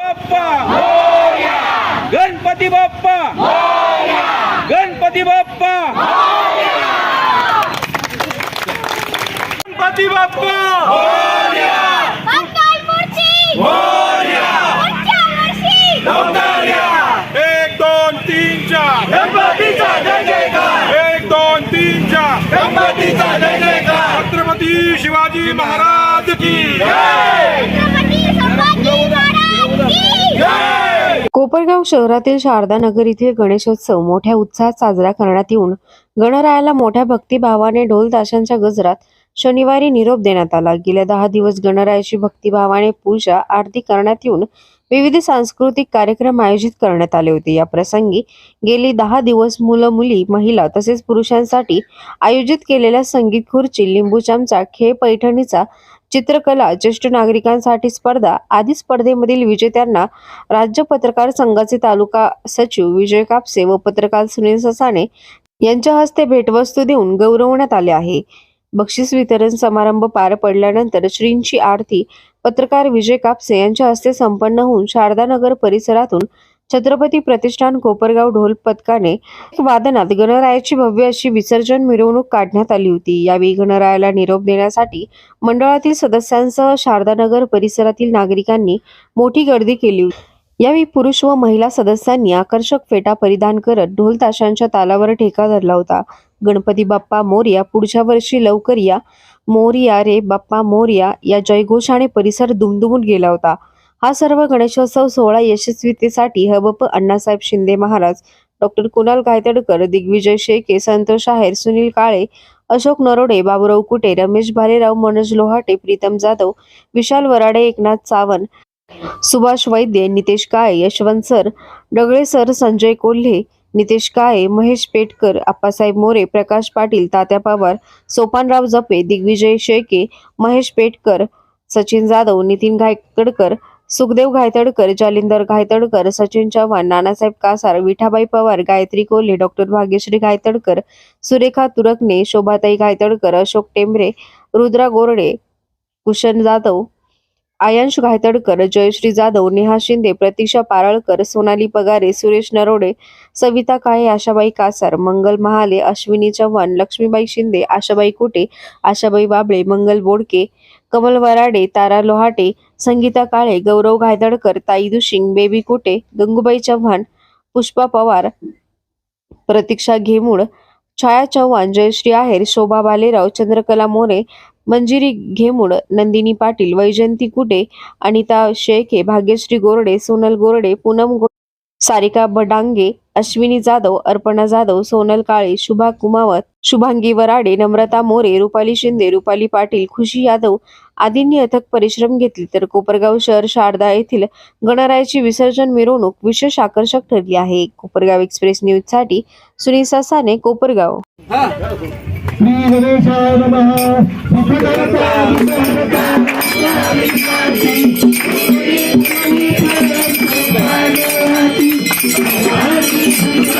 बाप्पा! गणपती बाप्पा! गणपती बाप्पा! गणपती बाप्पा! एक दोन तीन चार! गणपतीचा एक दोन तीन चार! गणपतीचा छत्रपती शिवाजी महाराज की कोपरगाव शहरातील शारदा नगर येथील गणेशोत्सव मोठ्या उत्साहात साजरा करण्यात येऊन गणरायाला मोठ्या भक्तिभावाने ढोल ताशांच्या गजरात शनिवारी निरोप देण्यात आला. गेल्या दहा दिवस गणरायाची भक्तिभावाने पूजा आरती करण्यात येऊन विविध सांस्कृतिक कार्यक्रम आयोजित करण्यात आले होते. या प्रसंगी गेली दहा दिवस मुलं मुली महिला तसेच पुरुषांसाठी आयोजित केलेल्या संगीत खुर्ची लिंबू चमचा खेळ पैठणीचा चित्रकला ज्येष्ठ नागरिकांसाठी स्पर्धा आदी स्पर्धेमधील विजेत्यांना राज्य पत्रकार संघाचे तालुका सचिव विजय कापसे व पत्रकार सुनील ससाणे यांच्या हस्ते भेटवस्तू देऊन गौरवण्यात आले आहे. बक्षीस वितरण समारंभ पार पडल्यानंतर श्रींची आरती पत्रकार विजय कापसे यांच्या हस्ते संपन्न होऊन शारदानगर परिसरातून छत्रपती प्रतिष्ठान कोपरगाव ढोल पथकाने वादनात गणरायाची भव्य अशी विसर्जन मिरवणूक काढण्यात आली होती. यावेळी गणरायाला निरोप देण्यासाठी मंडळातील सदस्यांसह शारदानगर परिसरातील नागरिकांनी मोठी गर्दी केली होती. यावेळी पुरुष व महिला सदस्यांनी आकर्षक फेटा परिधान करत ढोल ताशांच्या तालावर ठेका धरला होता. गणपती बाप्पा मोर्या पुढच्या वर्षी लवकर या मोर्या रे बाप्पा मोर्या या जयघोषाने परिसर दुमदुमून गेला होता. हा सर्व गणेशोत्सव सोहळा यशस्वीतेसाठी हबप Annasaheb Shinde Maharaj doctor Kunal Gaytadkar Digvijay Sheke Santosh Aher Sunil Kale Ashok Narode Baburao Kute Ramesh Bhalerao Manoj Lohate Pritam Jadhav Vishal Varade Eknath Sawant Subhash Vaidya Nitesh Kale Yashwant sir Dagle sir Sanjay Kolhe Nitesh Kale Mahesh Petkar Appasaheb More Prakash Patil Tatya Pawar Sopanrao Jape Digvijay Shelke Mahesh Petkar Sachin Jadhav Nitin Gaykadkar Sukhdev Ghaytadkar Jalindar Ghaytadkar Sachin Chavan Nanasaheb Kasar Vithabai Pawar Gayatri Kolhe doctor Bhagyashree Ghaytadkar Surekha Turkane Shobhatai Ghaytadkar Ashok Tembare Rudra Gorade Kushan Jadhav Aayansh Ghaytadkar Jayashree Jadhav Neha Shinde Pratiksha Paralkar Sonali Pagare Suresh Narode Savita Kale Ashabai Kasar Mangal Mahale Ashwini Chavan Laxmibai Shinde Ashabai Kute Ashabai Babale Mangal Bodke Kamal Varade Tara Lohate Sangeeta Kale Gaurav Ghaydadkar ताई Dushing baby Kute Gangubai Chavan Pushpa Pawar Pratiksha Ghemud Chhaya Chavan Jayashree Aher Shobha Balerao Chandrakala More Manjiri Ghemud Nandini Patil Vaijayanti Kute Anita Shelke Bhagyashree Gorde Sonal Gorde Poonam गो सारिका बडांगे अश्विनी जाधव अर्पणा जाधव सोनल काळे शुभा कुमावत शुभांगी वराडे नम्रता मोरे रुपाली शिंदे रुपाली पाटील खुशी यादव आदींनी अथक परिश्रम घेतले. तर कोपरगाव शहर शारदा येथील गणरायाची विसर्जन मिरवणूक विशेष आकर्षक ठरली आहे. कोपरगाव एक्सप्रेस न्यूजसाठी सुनील ससाने कोपरगाव. श्री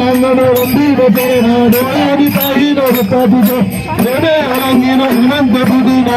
தங்கனோ வந்தீர பேராடோ ஆடி பாடினோ பதினோ நெடே அலங்கினோ இனம் தகுதினோ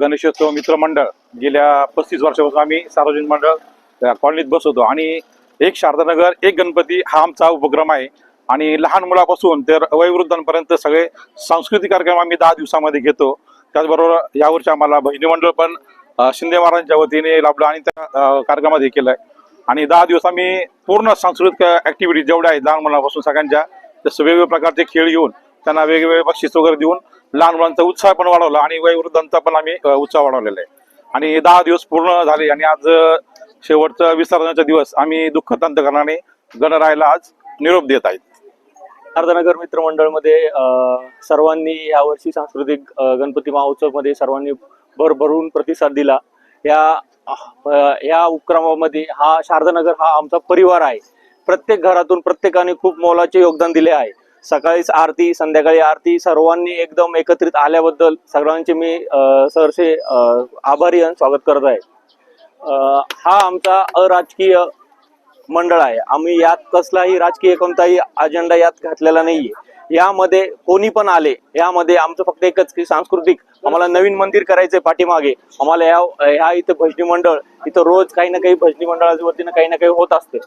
गणेशोत्सव मित्र मंडळ गेल्या पस्तीस वर्षापासून आम्ही सार्वजनिक मंडळ कॉलनीत बसवतो. आणि एक शारदानगर एक गणपती हा आमचा उपक्रम आहे. आणि लहान मुलापासून तर वयोवृद्धांपर्यंत सगळे सांस्कृतिक कार्यक्रम आम्ही दहा दिवसामध्ये घेतो. त्याचबरोबर यावर्षी आम्हाला भजनी मंडळ पण शिंदे महाराजांच्या वतीने लाभलं आणि त्या कार्यक्रमात कार्यक्रमामध्ये केलं आहे आणि दहा दिवस आम्ही पूर्ण सांस्कृतिक ऍक्टिव्हिटी जेवढ्या आहेत लहान मुलांपासून सगळ्यांच्या तसं वेगवेगळ्या प्रकारचे खेळ घेऊन त्यांना वेगवेगळे बक्षीस वगैरे देऊन लहान मुलांचा उत्साह पण वाढवला आणि वयोवृद्धांचा पण आम्ही उत्साह वाढवलेला आहे. आणि दहा दिवस पूर्ण झाले आणि आज शेवटचा विसर्जनाचा दिवस आम्ही दुःख करणाने गणरायाला आज निरोप देत आहेत. शारदानगर मित्रमंडळमध्ये सर्वांनी यावर्षी सांस्कृतिक गणपती महोत्सवमध्ये सर्वांनी भरभरून प्रतिसाद दिला. या या उपक्रमामध्ये हा शारदानगर हा आमचा परिवार आहे. प्रत्येक घरातून प्रत्येकाने खूप मोलाचे योगदान दिले आहे. सकाळीच आरती संध्याकाळी आरती सर्वांनी एकदम एकत्रित आल्याबद्दल सगळ्यांचे मी सरसे आभारी आणि स्वागत करत आहे. हा आमचा अराजकीय मंडळ आहे. आम्ही यात कसलाही राजकीय कोणताही अजेंडा यात घातलेला नाहीये. यामध्ये कोणी पण आले यामध्ये आमचं फक्त एकच की सांस्कृतिक. आम्हाला नवीन मंदिर करायचंय पाठीमागे. आम्हाला या ह्या इथं भजनी मंडळ इथं रोज काही ना काही भजनी मंडळाच्या वतीनं काही ना काही होत असते.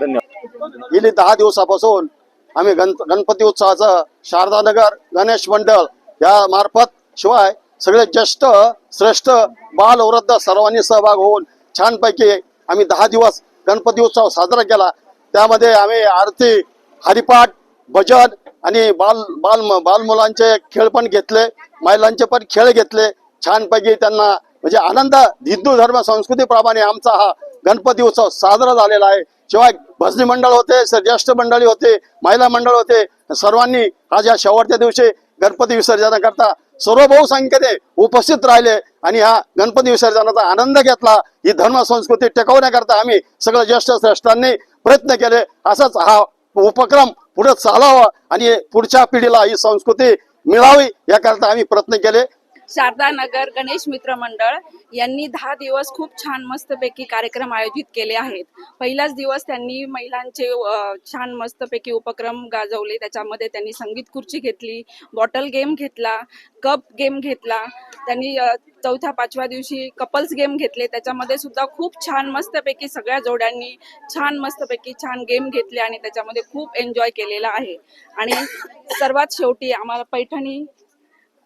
धन्यवाद. गेले दहा दिवसापासून आम्ही गण गणपती उत्सवाचं शारदानगर गणेश मंडळ या मार्फत शिवाय सगळे ज्येष्ठ श्रेष्ठ बाल वृद्ध सर्वांनी सहभाग होऊन छानपैकी आम्ही दहा दिवस गणपती उत्सव साजरा केला. त्यामध्ये आम्ही आरती हरिपाठ भजन आणि बाल बाल बाल मुलांचे खेळ पण घेतले महिलांचे पण खेळ घेतले. छानपैकी त्यांना म्हणजे आनंद हिंदू धर्म संस्कृतीप्रमाणे आमचा हा गणपती उत्सव साजरा झालेला आहे. शिवाय भजनी मंडळ होते ज्येष्ठ मंडळी होते महिला मंडळ होते सर्वांनी आज या शेवटच्या दिवशी गणपती विसर्जनाकरता सर्व बहुसंख्येने उपस्थित राहिले आणि हा गणपती विसर्जनाचा आनंद घेतला. ही धर्म संस्कृती टिकवण्याकरता आम्ही सगळं ज्येष्ठ श्रेष्ठांनी प्रयत्न केले. असाच हा उपक्रम पुढे चालावा आणि पुढच्या पिढीला ही संस्कृती मिळावी याकरता आम्ही प्रयत्न केले. शारदा नगर गणेश मित्र मंडळ यांनी दहा दिवस खूप छान मस्तपैकी कार्यक्रम आयोजित केले आहेत. पहिलाच दिवस त्यांनी महिलांचे छान मस्तपैकी उपक्रम गाजवले. त्याच्यामध्ये त्यांनी संगीत खुर्ची घेतली बॉटल गेम घेतला कप गेम घेतला. त्यांनी चौथ्या पाचव्या दिवशी कपल्स गेम घेतले. त्याच्यामध्ये सुद्धा खूप छान मस्तपैकी सगळ्या जोड्यांनी छान मस्तपैकी छान गेम घेतले आणि त्याच्यामध्ये खूप एन्जॉय केलेला आहे. आणि सर्वात शेवटी आम्हाला पैठणी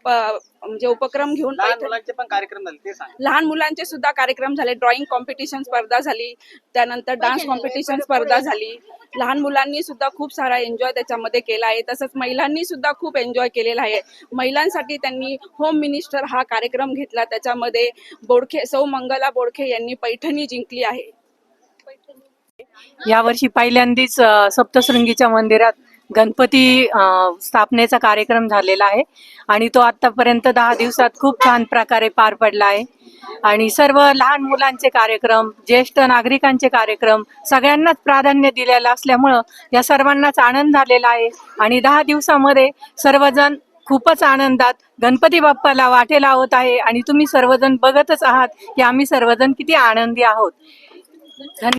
म्हणजे उपक्रम घेऊन पैठणी पण कार्यक्रम झाले ते सांग. लहान मुलांचे सुद्धा कार्यक्रम झाले. ड्रॉइंग कॉम्पिटिशन स्पर्धा झाली. त्यानंतर डान्स कॉम्पिटिशन स्पर्धा झाली. लहान मुलांनी सुद्धा खूप सारा एन्जॉय त्याच्यामध्ये केला आहे. तसंच महिलांनी सुद्धा खूप एन्जॉय केलेला आहे. महिलांसाठी त्यांनी होम मिनिस्टर हा कार्यक्रम घेतला. त्याच्यामध्ये बोडखे सौ मंगला बोडखे यांनी पैठणी जिंकली आहे. यावर्षी पहिल्यांदाच सप्तशृंगीच्या मंदिरात गणपती स्थापनेचा कार्यक्रम झालेला आहे. आणि तो आतापर्यंत दहा दिवसात खूप छान प्रकारे पार पडला आहे. आणि सर्व लहान मुलांचे कार्यक्रम ज्येष्ठ नागरिकांचे कार्यक्रम सगळ्यांनाच प्राधान्य दिलेलं असल्यामुळं या सर्वांनाच आनंद झालेला आहे. आणि दहा दिवसामध्ये सर्वजण खूपच आनंदात गणपती बाप्पाला वाटे लावत आहे आणि तुम्ही सर्वजण बघतच आहात की आम्ही सर्वजण किती आनंदी आहोत. धन्यवाद